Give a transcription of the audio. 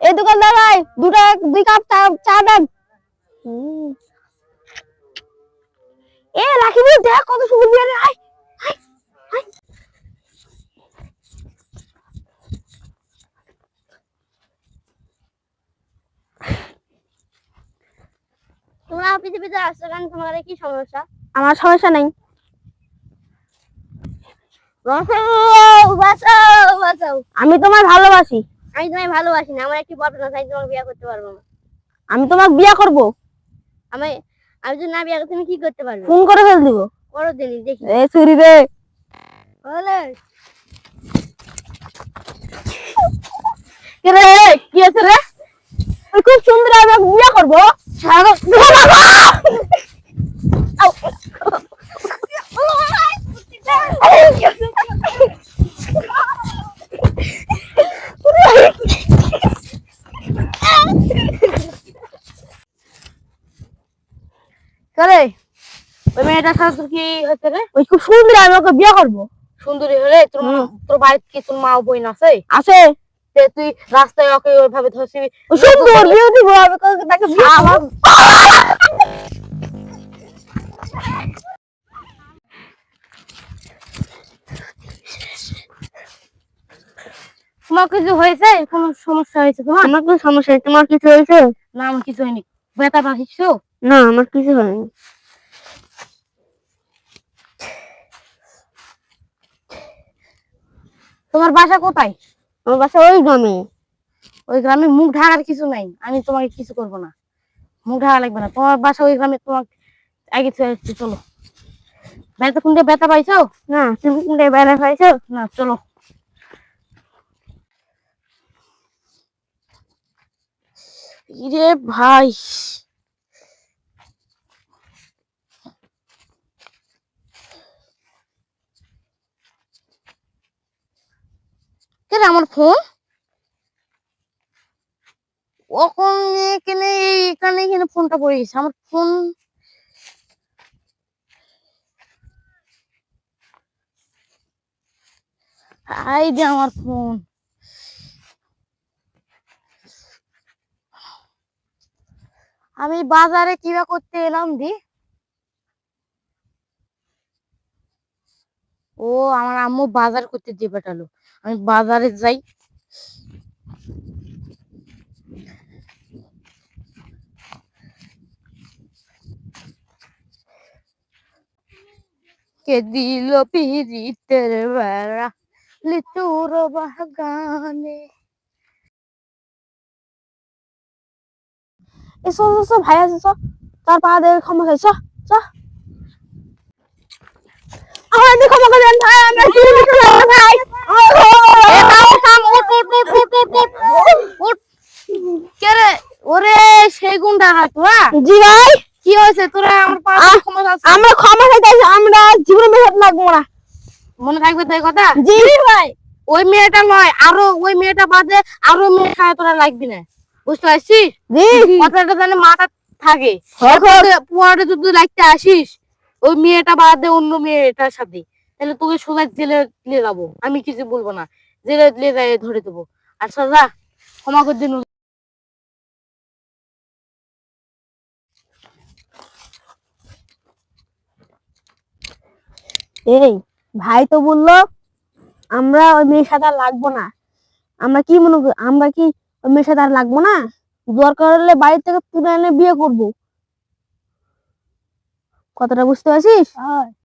এই দোকানদার ভাই দুটা দুই কাপ চা দেন। এ রাখি দি দেখ কত সুন্দর বিরিয়ানি আয়। তোমরা ভিতরে আসছো কেন? তোমাদের কি সমস্যা? আমার সমস্যা নেই। বাঁচাও বাঁচাও বাঁচাও। আমি তোমায় ভালোবাসি। আমি তোমায় ভালোবাসি না আমার একটি বটনা চাই তোমাকে বিয়ে করতে পারব না। আমি তোমাকে বিয়ে করব? আমি আমি যদি না বিয়ে করতে তুমি কি করতে পারবে? ফোন করে ফেল দিব। করো দিনই দেখি। এ ছুরি রে। বলে। কি রে কি আছে রে? খুব সুন্দর আমি বিয়ে করব। আউ। চলে ওই মেয়েটার সাথে কি রে? ওই খুব সুন্দর আমি ওকে বিয়ে করব। সুন্দরী হলে তোর তোর বাড়িতে কি তোর মা বোন আছে? আছে। তুই রাস্তায় ওকে ওইভাবে সুন্দর বিউটিফুল আমি তাকে তোমার কিছু হয়েছে? কোনো সমস্যা হয়েছে তোমার? আমার কোনো সমস্যা নেই। তোমার কিছু হয়েছে? না আমার কিছু হয়নি। ব্যথা পাচ্ছ না আমার কিছু হয়নি। তোমার বাসা কোথায়? আমার বাসা ওই গ্রামে। ওই গ্রামে মুখ ঢাকার কিছু নাই। আমি তোমাকে কিছু করব না। মুখ ঢাকা লাগবে না। তোমার বাসা ওই গ্রামে তোমার আগে চলে চলো। ব্যথা কোনটা ব্যথা পাইছো? না তুমি কোনটা বেড়া পাইছো? না চলো। ইরে ভাই। কেন আমার ফোন? ওখানে এখানে এখানে এখানে ফোনটা পড়ে গেছে আমার ফোন আই যে আমার ফোন। আমি বাজারে কিবা করতে এলাম দি। ও আমার আম্মু বাজার করতে দিয়ে পাঠালো। আমি বাজারে যাই। কে দিল পিরিতের বেড়া লিচুর বাগানে? এসো ভাই আছে তার পা দিয়ে ক্ষমা খাইছ? দেন ভাই আমরা কি ভাই? ওরে সেই গুন্ডা তোরা জি ভাই। কি হয়েছে তোরা? আমার পা ক্ষমা চাচ্ছিস? আমরা ক্ষমা চাইতে আমরা জীবনে মেহনত লাগবো না। মনে থাকবে তো কথা? জি ভাই। ওই মেয়েটা নয় আরও ওই মেয়েটা বাদে আরও মেয়ে খায় তোরা লাগবি না। বুঝতে পারছিস? কথাটা মাথা থাকে। পুয়ারে যদি লাগতে আসিস ওই মেয়েটা বাদে অন্য মেয়েটার সাথে। তাহলে তোকে সোজা জেলে নিয়ে যাব। আমি কিছু বলব না। জেলে নিয়ে যাই ধরে দেবো। আর সাজা ক্ষমা করে দিন। এই ভাই তো বলল আমরা ওই মেয়ের সাথে আর লাগবো না। আমরা কি মনে করি আমরা কি ওই মেয়ের সাথে আর লাগবো না? দরকার হলে বাড়ি থেকে তুলে এনে বিয়ে করব। কথাটা বুঝতে পারছিস?